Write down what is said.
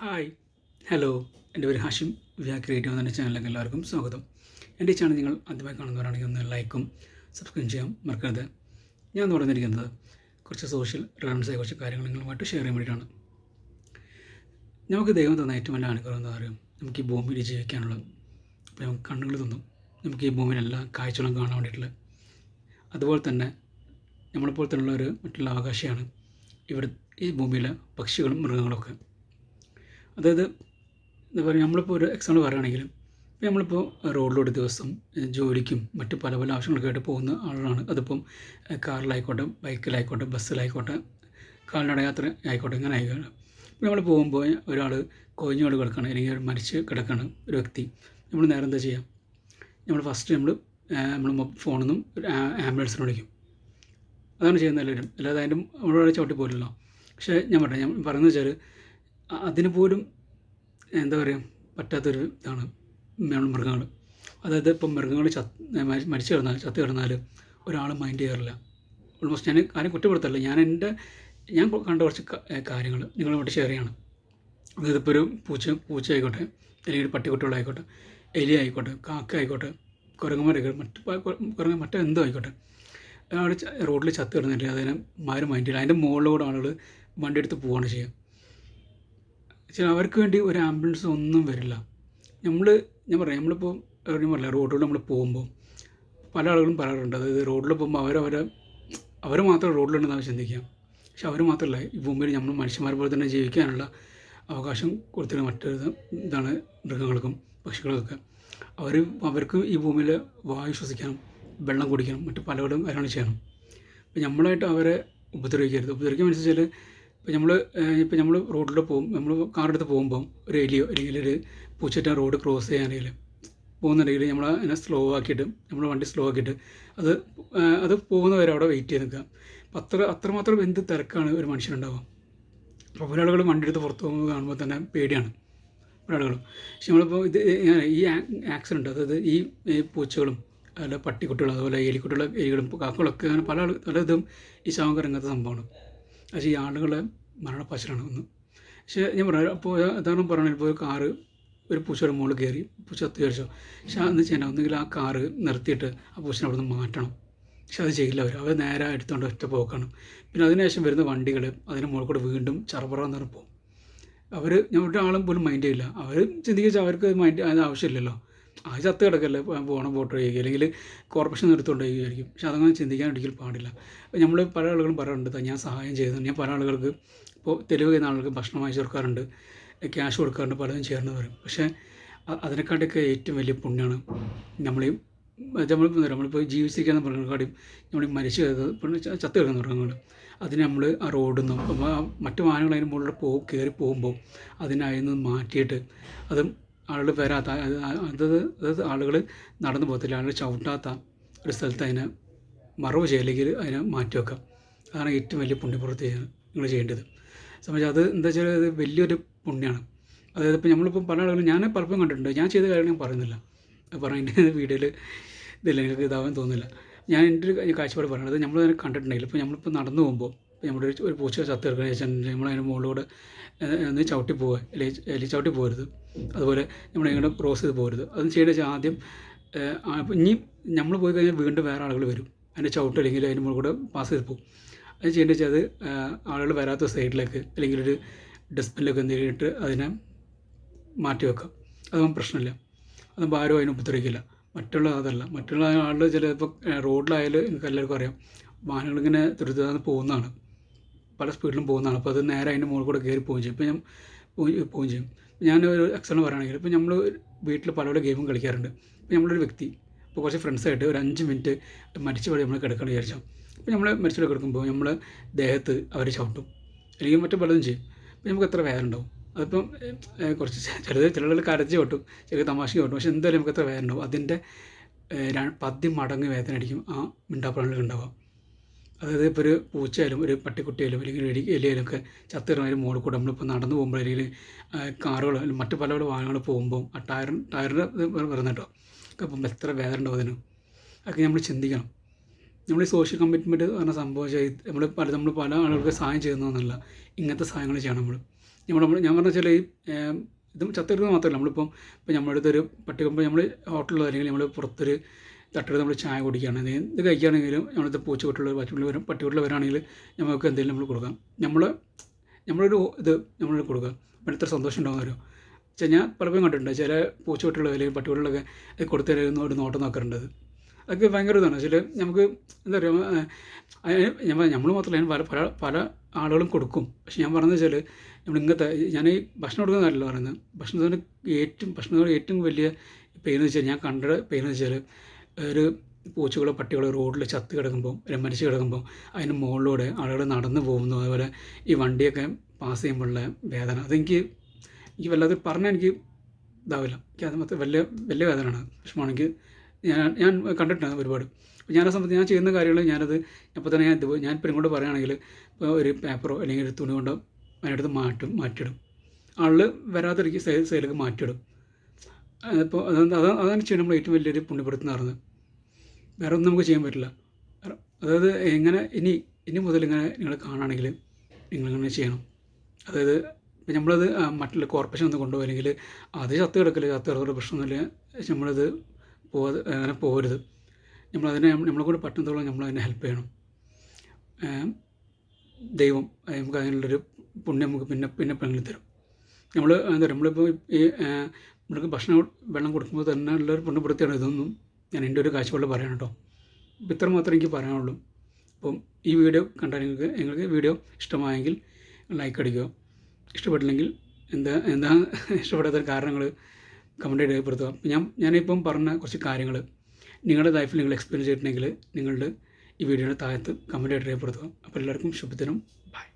Hi. Hello. എന്റെ പേര് Hashim. വ്യാ creative എന്ന ചാനലിലേക്ക് എല്ലാവർക്കും സ്വാഗതം. എന്റെ ചാനൽ നിങ്ങൾ ആദ്യമായി കാണുന്നവരാണെങ്കിൽ ഒന്ന് ലൈക്കും സബ്സ്ക്രൈബ് ചെയ്യാം മറക്കരുത്. ഞാൻ തുടർന്നിരിക്കുന്നത് കുറച്ച് സോഷ്യൽ റിലവൻസായ കുറച്ച് കാര്യങ്ങൾ നിങ്ങളുമായിട്ട് ഷെയർ ചെയ്യാൻ വേണ്ടിയിട്ടാണ്. നമുക്ക് ദൈവം തന്ന ഏറ്റവും വലിയ അനുഗ്രഹം എന്താ പറയുക നമുക്ക് ഈ ഭൂമിയിൽ ജീവിക്കാനുള്ള നമുക്ക് കണ്ണുകൾ തന്നു. നമുക്ക് ഈ ഭൂമിയിലെല്ലാം കാഴ്ചകളും കാണാൻ വേണ്ടിയിട്ടുള്ള. അതുപോലെ തന്നെ നമ്മളെപ്പോലെ തന്നെയുള്ള ഒരു മറ്റുള്ള അവകാശമാണ് ഇവിടെ ഈ ഭൂമിയിലെ പക്ഷികളും മൃഗങ്ങളൊക്കെ. അതായത് എന്താ പറയുക നമ്മളിപ്പോൾ ഒരു എക്സാമ്പിൾ പറയുകയാണെങ്കിൽ ഇപ്പോൾ നമ്മളിപ്പോൾ റോഡിലൂടെ ദിവസം ജോലിക്കും മറ്റ് പല പല ആവശ്യങ്ങൾക്കായിട്ട് പോകുന്ന ആളുകളാണ്. അതിപ്പം കാറിലായിക്കോട്ടെ ബൈക്കിലായിക്കോട്ടെ ബസ്സിലായിക്കോട്ടെ കാൽനട യാത്ര ആയിക്കോട്ടെ ഇങ്ങനെ ആയിക്കോട്ടെ. ഇപ്പോൾ നമ്മൾ പോകുമ്പോൾ ഒരാൾ കൊഴിഞ്ഞോട് കിടക്കുകയാണ് അല്ലെങ്കിൽ ഒരു മരിച്ച് കിടക്കുകയാണ് ഒരു വ്യക്തി. നമ്മൾ നേരെ എന്താ ചെയ്യുക നമ്മൾ ഫസ്റ്റ് നമ്മൾ നമ്മൾ ഫോണിൽ നിന്നും ഒരു ആംബുലൻസിനെ വിളിക്കും. അതാണ് ചെയ്യുന്നത് എല്ലാവരും. അല്ലാതെ അതിന്റെ അവിടെ ചവിട്ടി പോലല്ലോ പക്ഷേ ഞാൻ പറഞ്ഞത് ഞാൻ പറയുന്നത് വെച്ചാൽ അതിന് പോലും എന്താ പറയുക പറ്റാത്തൊരു ഇതാണ് മൃഗങ്ങൾ അതായത് ഇപ്പം മൃഗങ്ങൾ ചത്ത് മരിച്ചു കിടന്നാൽ ചത്ത് കിടന്നാൽ ഒരാൾ മൈൻഡ് ചെയ്യാറില്ല. ഓൾമോസ്റ്റ് ഞാൻ ആരും കുറ്റപ്പെടുത്തല്ല ഞാൻ എന്റെ ഞാൻ കണ്ട കുറച്ച് കാര്യങ്ങൾ നിങ്ങളുമായിട്ട് ഷെയർ ചെയ്യണം. അതായത് ഇപ്പോൾ ഒരു പൂച്ച പൂച്ച ആയിക്കോട്ടെ അല്ലെങ്കിൽ ഒരു പട്ടിക്കുട്ടികളായിക്കോട്ടെ എലി ആയിക്കോട്ടെ കാക്ക ആയിക്കോട്ടെ കുരങ്ങന്മാരായിക്കോട്ടെ മറ്റ് കുരങ്ങ മറ്റേ എന്തോ ആയിക്കോട്ടെ അവിടെ റോഡിൽ ചത്ത് കിടന്നിട്ടില്ല അതിനെ മാരും മൈൻഡ് ചെയ്യില്ല അതിന്റെ മുകളിലൂടെ ആളുകൾ വണ്ടി എടുത്ത് പോവുകയാണ് ചെയ്യുക. ചില അവർക്ക് വേണ്ടി ഒരു ആംബുലൻസ് ഒന്നും വരില്ല. നമ്മൾ ഞാൻ പറയാം നമ്മളിപ്പോൾ ഞാൻ പറയാം റോഡിലൂടെ നമ്മൾ പോകുമ്പോൾ പല ആളുകളും പറയാറുണ്ട്. അതായത് റോഡിൽ പോകുമ്പോൾ അവരവരെ അവർ മാത്രം റോഡിലുണ്ടെന്ന് അവർ ചിന്തിക്കാം. പക്ഷെ അവർ മാത്രമല്ല ഈ ഭൂമിയിൽ നമ്മൾ മനുഷ്യന്മാരെ പോലെ തന്നെ ജീവിക്കാനുള്ള അവകാശം കൊടുത്തിരുന്ന മറ്റൊരു ഇത് ഇതാണ് മൃഗങ്ങൾക്കും പക്ഷികൾക്കൊക്കെ. അവർ അവർക്ക് ഈ ഭൂമിയിൽ വായു ശ്വസിക്കണം വെള്ളം കുടിക്കണം മറ്റു പലകളും കാര്യങ്ങൾ ചെയ്യണം. അപ്പം നമ്മളായിട്ട് അവരെ ഉപദ്രവിക്കരുത്. ഉപദ്രവിക്കാൻ മനസ്സിച്ചാൽ ഇപ്പം നമ്മൾ ഇപ്പം നമ്മൾ റോഡിൽ പോകും നമ്മൾ കാറെടുത്ത് പോകുമ്പം ഒരു അല്ലെങ്കിൽ ഒരു പൂച്ചറ്റ റോഡ് ക്രോസ് ചെയ്യാനെങ്കിൽ പോകുന്നുണ്ടെങ്കിൽ നമ്മൾ അതിനെ സ്ലോ ആക്കിയിട്ട് നമ്മൾ വണ്ടി സ്ലോ ആക്കിയിട്ട് അത് അത് പോകുന്നവരെ അവിടെ വെയിറ്റ് ചെയ്ത് നിൽക്കുക അപ്പം അത്ര അത്രമാത്രം എന്ത് തിരക്കാണ് ഒരു മനുഷ്യനുണ്ടാവുക? അപ്പോൾ ഒരാളുകൾ വണ്ടി എടുത്ത് പുറത്ത് പോകുന്നത് കാണുമ്പോൾ തന്നെ പേടിയാണ് ഒരാളുകളും. പക്ഷെ നമ്മളിപ്പോൾ ഇത് ഈ ആക്സിഡന്റ് അതായത് ഈ പൂച്ചകളും അല്ല പട്ടിക്കുട്ടികളും അതുപോലെ എലിക്കുട്ടികളും എലികളും കാക്കകളൊക്കെ അങ്ങനെ പല ആൾ പലതും ഈ ശവം കറങ്ങാത്ത സംഭവമാണ്. പക്ഷേ ഈ ആളുകളെ മരണപ്പശലാണ് ഒന്ന് പക്ഷേ ഞാൻ പറഞ്ഞു അപ്പോൾ ഉദാഹരണം പറയുകയാണെങ്കിൽ ഇപ്പോൾ ഒരു കാറ് ഒരു പൂച്ചയുടെ മുകളിൽ കയറി പൂച്ച ചത്ത് കഴിച്ചു പക്ഷേ അതെന്ന് വെച്ചാൽ ഒന്നുകിൽ ആ കാറ് നിർത്തിയിട്ട് ആ പൂച്ചനെ അവിടെ നിന്ന് മാറ്റണം. പക്ഷെ അത് ചെയ്യില്ല അവർ. അവർ നേരെ എടുത്തുകൊണ്ട് ഒറ്റ പോക്കാണ്. പിന്നെ അതിനുശേഷം വരുന്ന വണ്ടികൾ അതിന് മുകളിൽ കൂടെ വീണ്ടും ചറപറാന്ന് പറഞ്ഞ് പോകും. അവർ ഞാൻ ഒരാളും പോലും മൈൻഡ് ചെയ്യില്ല. അവർ ചിന്തിക്കുക അവർക്ക് മൈൻഡ് അതിന് ആവശ്യമില്ലല്ലോ. ആ ചത്ത് കിടക്കല്ലേ പോ- പോകണം വോട്ട് ചെയ്യുക. അല്ലെങ്കിൽ കോർപ്പറേഷൻ നിർത്തുകൊണ്ട് ചെയ്യുമായിരിക്കും പക്ഷെ അതങ്ങനെ ചിന്തിക്കാൻ ഒരിക്കലും പാടില്ല. അപ്പോൾ നമ്മൾ പല ആളുകളും പറയാറുണ്ട് ഞാൻ സഹായം ചെയ്യുന്നുണ്ട് ഞാൻ പല ആളുകൾക്ക് ഇപ്പോൾ തെരുവ് ചെയ്യുന്ന ആളുകൾക്ക് ഭക്ഷണം വാങ്ങിച്ചു കൊടുക്കാറുണ്ട് ക്യാഷ് കൊടുക്കാറുണ്ട് പലതും ചേർന്ന് പറയും. പക്ഷേ അതിനെക്കാട്ടൊക്കെ ഏറ്റവും വലിയ പുണ്യമാണ് നമ്മൾ നമ്മളിപ്പോൾ നമ്മളിപ്പോൾ ജീവിച്ചിരിക്കുന്ന മൃഗങ്ങളെക്കാടിയും നമ്മൾ മരിച്ചു ചത്ത് കിടക്കുന്ന മൃഗങ്ങൾ അതിന് നമ്മൾ ആ റോഡിൽ നിന്നും മറ്റു വാഹനങ്ങൾ അതിന് മുകളിൽ പോകും കയറി പോകുമ്പോൾ അതിനായി നിന്ന് മാറ്റിയിട്ട് അതും ആളുകൾ വരാത്ത അത് അതായത് ആളുകൾ നടന്നു പോകത്തില്ല. ആളുകൾ ചവിട്ടാത്ത ഒരു സ്ഥലത്ത് അതിനെ മറവ് ചെയ്യല്ലെങ്കിൽ അതിനെ മാറ്റി വെക്കാം അതാണ് ഏറ്റവും വലിയ പുണ്യപ്രവൃത്തി നിങ്ങൾ ചെയ്യേണ്ടത്. സംബന്ധിച്ച് അത് എന്താ വെച്ചാൽ അത് വലിയൊരു പുണ്യമാണ് അതായത് ഇപ്പോൾ നമ്മളിപ്പോൾ പല ആളുകളും ഞാൻ പലപ്പോഴും കണ്ടിട്ടുണ്ട്. ഞാൻ ചെയ്ത കാര്യങ്ങൾ ഞാൻ പറയുന്നില്ല. പറയുന്ന വീഡിയോയിൽ ഇതില്ല നിങ്ങൾക്ക് ഇതാവാൻ തോന്നുന്നില്ല. ഞാൻ എന്റെ ഒരു കാഴ്ചപ്പാട് പറയുന്നത് നമ്മൾ കണ്ടിട്ടുണ്ടെങ്കിൽ ഇപ്പോൾ നമ്മളിപ്പോൾ നടന്നു പോകുമ്പോൾ നമ്മുടെ ഒരു ഒരു പൂച്ച ചത്ത് കിടക്കുന്ന വെച്ചിട്ടുണ്ടെങ്കിൽ നമ്മൾ മുകളിലൂടെ ഒന്ന് ചവിട്ടി പോവുക. അല്ലെങ്കിൽ ചവിട്ടി പോകരുത്. അതുപോലെ നമ്മൾ എങ്ങനെ ക്രോസ് ചെയ്ത് പോകരുത്. അത് ചെയ്യേണ്ട വെച്ചാൽ ആദ്യം ഇനി നമ്മൾ പോയി കഴിഞ്ഞാൽ വീണ്ടും വേറെ ആളുകൾ വരും. അതിന്റെ ചവിട്ട് അല്ലെങ്കിൽ അതിന്റെ മുകളിൽ കൂടെ പാസ് ചെയ്ത് പോകും. അത് ചെയ്യേണ്ട വെച്ചാൽ അത് ആളുകൾ വരാത്ത സൈഡിലേക്ക് അല്ലെങ്കിൽ ഒരു ഡസ്റ്റ്ബിനിലൊക്കെ എന്തെങ്കിലും ഇട്ട് അതിനെ മാറ്റി വെക്കാം. അതൊന്നും പ്രശ്നമില്ല. അതും ആരും അതിനെ ഉപദ്രവിക്കില്ല. മറ്റുള്ള അതല്ല. മറ്റുള്ള ആളുകൾ ചിലപ്പോൾ റോഡിലായാലും നിങ്ങൾക്ക് എല്ലാവർക്കും അറിയാം വാഹനങ്ങൾ ഇങ്ങനെ ത്വരിതാന്ന് പോകുന്നതാണ്. പല സ്പീഡിലും പോകുന്നതാണ്. അപ്പോൾ അത് നേരെ അതിന്റെ മുകളിൽ കൂടെ കയറി പോവുകയും ചെയ്യും. ഇപ്പോൾ ഞാൻ പോവുകയും ചെയ്യും. ഞാൻ ഒരു എക്സാമ്പിൾ പറയുകയാണെങ്കിൽ ഇപ്പോൾ നമ്മൾ വീട്ടിൽ പല പല ഗെയിമും കളിക്കാറുണ്ട്. ഇപ്പോൾ നമ്മളൊരു വ്യക്തി ഇപ്പോൾ കുറച്ച് ഫ്രണ്ട്സായിട്ട് ഒരു അഞ്ച് മിനിറ്റ് മരിച്ചു പോലെ നമ്മൾ കിടക്കണം വിചാരിച്ചോ. അപ്പോൾ നമ്മൾ മരിച്ചു കിടക്കുമ്പോൾ നമ്മൾ ദേഹത്ത് അവർ ചവിട്ടും. അല്ലെങ്കിൽ മറ്റു പലതും ചെയ്യും. അപ്പോൾ നമുക്ക് എത്ര വേദന ഉണ്ടാവും? അതിപ്പം കുറച്ച് ചിലത് ചിലർ കരച്ച് കൊട്ടും ചില തമാശ കൊട്ടും പക്ഷെ എന്തായാലും നമുക്ക് എത്ര വേദന ഉണ്ടാവും? അതിന്റെ പതി മടങ്ങ് വേദന അടിക്കും ആ മിണ്ടാപ്പുഴകളിൽ ഉണ്ടാവുക. അതായത് ഇപ്പോൾ ഒരു പൂച്ചയായാലും ഒരു പട്ടിക്കുട്ടിയായാലും അല്ലെങ്കിൽ ഒരു എലി എലിയായാലും ഒക്കെ ചത്തിറങ്ങി ഒരു മോളിൽ കൂടെ നമ്മളിപ്പോൾ നടന്നു പോകുമ്പോൾ അല്ലെങ്കിൽ കാറുകളോ അല്ലെങ്കിൽ മറ്റു പല പല വാഹനങ്ങൾ പോകുമ്പോൾ ആ ടയർ ടയറിന്റെ വരുന്ന കേട്ടോ. അപ്പം എത്ര വേദന ഉണ്ടാവും അതിന്? അതൊക്കെ നമ്മൾ ചിന്തിക്കണം. നമ്മൾ ഈ സോഷ്യൽ കമ്മിറ്റ്മെന്റ് പറഞ്ഞ സംഭവം ചെയ്ത് നമ്മൾ പല നമ്മൾ പല ആളുകൾക്ക് സഹായം ചെയ്യുന്നതെന്നല്ല ഇങ്ങനത്തെ സഹായങ്ങൾ ചെയ്യണം നമ്മൾ നമ്മൾ ഞാൻ പറഞ്ഞ വെച്ചാൽ ഈ ഇതും ചത്തിരുന്നത് മാത്രമല്ല. നമ്മളിപ്പം ഇപ്പം നമ്മുടെ അടുത്തൊരു പട്ടി നമ്മൾ ഹോട്ടലിലോ അല്ലെങ്കിൽ നമ്മൾ പുറത്തൊരു തട്ടെടുത്ത് നമ്മൾ ചായ കുടിക്കുകയാണ്. ഇത് കഴിക്കുകയാണെങ്കിലും നമ്മളിത് പൂച്ച പറ്റുള്ള വരും പട്ടിക്കുട്ടികൾ വരാണെങ്കിൽ നമുക്ക് എന്തെങ്കിലും നമ്മൾ കൊടുക്കാം. നമ്മൾ നമ്മളൊരു ഇത് നമ്മൾ കൊടുക്കുക അപ്പം എത്ര സന്തോഷം ഉണ്ടാകുന്നവരോ വെച്ചാൽ ഞാൻ പലപ്പോഴും കണ്ടിട്ടുണ്ട് ചില പൂച്ചക്കുട്ടികളോ അല്ലെങ്കിൽ അത് കൊടുത്തു തരുന്ന ഒരു നോട്ടം നോക്കാറുണ്ട് അത്. അതൊക്കെ ഭയങ്കര ഇതാണ്. വെച്ചാൽ നമുക്ക് എന്താ പറയുക നമ്മൾ മാത്രമല്ല ഞാൻ പല പല പല ആളുകളും കൊടുക്കും. പക്ഷെ ഞാൻ പറഞ്ഞത് വെച്ചാൽ നമ്മൾ ഇങ്ങനത്തെ ഞാൻ ഈ ഭക്ഷണം കൊടുക്കുന്നതല്ല പറയുന്നത്. ഭക്ഷണത്തിന് ഏറ്റവും ഭക്ഷണത്തോട് ഏറ്റവും വലിയ പെയിൻ എന്ന് വെച്ചാൽ ഞാൻ കണ്ട പെയിൻ എന്ന് വെച്ചാൽ ഒരു പൂച്ചകളോ പട്ടികളോ റോഡിൽ ചത്ത് കിടക്കുമ്പോൾ അല്ലെങ്കിൽ മരിച്ചു കിടക്കുമ്പോൾ അതിന് മുകളിലൂടെ ആളുകൾ നടന്നു പോകുന്നു. അതുപോലെ ഈ വണ്ടിയൊക്കെ പാസ് ചെയ്യുമ്പോഴുള്ള വേദന. അതെനിക്ക് എനിക്ക് വല്ലാതെ പറഞ്ഞാൽ എനിക്ക് ഇതാവില്ല. എനിക്ക് അത് മൊത്തം വലിയ വലിയ വേദനയാണ്. വിഷമമാണെങ്കിൽ ഞാൻ ഞാൻ കണ്ടിട്ടുണ്ട് ഒരുപാട്. അപ്പോൾ ഞാൻ ആ ഞാൻ ചെയ്യുന്ന കാര്യങ്ങൾ ഞാനത് അപ്പോൾ തന്നെ ഞാൻ ഇത് ഞാൻ ഇപ്പം ഇങ്ങോട്ട് പറയുകയാണെങ്കിൽ ഇപ്പോൾ ഒരു പേപ്പറോ അല്ലെങ്കിൽ ഒരു തുണി കൊണ്ടോ അതിനടുത്ത് മാറ്റും മാറ്റിയിടും. ആളിൽ വരാതിരിക്കും സൈ സൈഡിലേക്ക് മാറ്റിയിടും. അപ്പോൾ അത് അതാണ് ചെയ്യണം നമ്മൾ ഏറ്റവും വലിയൊരു പുണ്യപ്പെടുത്തി നടന്നത് വേറെ ഒന്നും നമുക്ക് ചെയ്യാൻ പറ്റില്ല. അതായത് എങ്ങനെ ഇനി ഇനി മുതൽ ഇങ്ങനെ നിങ്ങൾ കാണുകയാണെങ്കിൽ നിങ്ങളിങ്ങനെ ചെയ്യണം. അതായത് ഇപ്പം നമ്മളത് മറ്റുള്ള കോർപ്പറേഷൻ ഒന്ന് കൊണ്ടുപോയില്ലെങ്കിൽ അത് ചത്ത് കിടക്കില്ല ചത്ത് കിടക്കുന്ന പ്രശ്നമൊന്നുമില്ല. നമ്മളത് പോകാതെ അങ്ങനെ പോകരുത്. നമ്മളതിനെ നമ്മളെ കൂടെ പറ്റുന്നതോളം നമ്മളതിനെ ഹെൽപ്പ് ചെയ്യണം. ദൈവം നമുക്ക് അതിനുള്ളൊരു പുണ്യം നമുക്ക് പിന്നെ പിന്നെ പെണ്ണിൽ തരും. നമ്മൾ എന്താ പറയുക നമ്മളിപ്പോൾ ഈ നമ്മൾക്ക് ഭക്ഷണം വെള്ളം കൊടുക്കുമ്പോൾ തന്നെ ഉള്ളൊരു പുണ്യപ്പെടുത്തിയാണ് ഇതൊന്നും ഞാൻ എന്റെ ഒരു കാഴ്ചപ്പാട് പറയണം കേട്ടോ. അപ്പം ഇത്ര മാത്രമേ എനിക്ക് പറയാനുള്ളൂ. അപ്പം ഈ വീഡിയോ കണ്ടാൽ നിങ്ങൾക്ക് നിങ്ങൾക്ക് വീഡിയോ ഇഷ്ടമായെങ്കിൽ ലൈക്ക് അടിക്കുക. ഇഷ്ടപ്പെട്ടില്ലെങ്കിൽ എന്താ എന്താ ഇഷ്ടപ്പെടാത്ത കാരണങ്ങൾ കമന്റ് രേഖപ്പെടുത്തുക ഞാൻ ഞാനിപ്പം പറഞ്ഞ കുറച്ച് കാര്യങ്ങൾ നിങ്ങളുടെ ലൈഫിൽ നിങ്ങൾ എക്സ്പീരിയൻസ് ചെയ്തിട്ടുണ്ടെങ്കിൽ നിങ്ങളുടെ ഈ വീഡിയോയുടെ താഴത്ത് കമന്റ് രേഖപ്പെടുത്തുക. അപ്പോൾ എല്ലാവർക്കും ശുഭദിനം. ബൈ